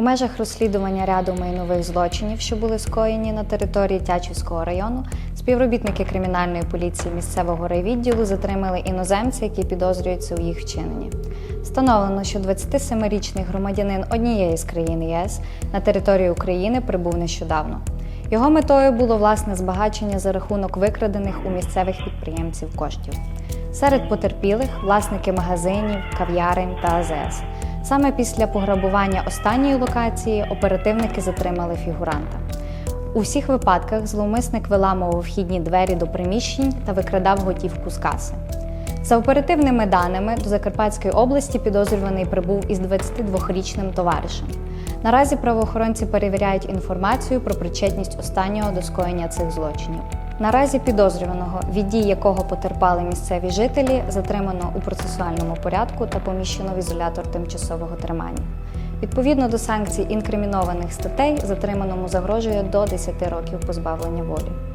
У межах розслідування ряду майнових злочинів, що були скоєні на території Тячівського району, співробітники кримінальної поліції місцевого райвідділу затримали іноземця, які підозрюються у їх вчиненні. Встановлено, що 27-річний громадянин однієї з країн ЄС на території України прибув нещодавно. Його метою було власне збагачення за рахунок викрадених у місцевих підприємців коштів. Серед потерпілих власники магазинів, кав'ярень та АЗС. Саме після пограбування останньої локації оперативники затримали фігуранта. У всіх випадках зловмисник виламував вхідні двері до приміщень та викрадав готівку з каси. За оперативними даними, до Закарпатської області підозрюваний прибув із 22-річним товаришем. Наразі правоохоронці перевіряють інформацію про причетність останнього до скоєння цих злочинів. Наразі підозрюваного, від дій якого потерпали місцеві жителі, затримано у процесуальному порядку та поміщено в ізолятор тимчасового тримання. Відповідно до санкцій інкримінованих статей, затриманому загрожує до 10 років позбавлення волі.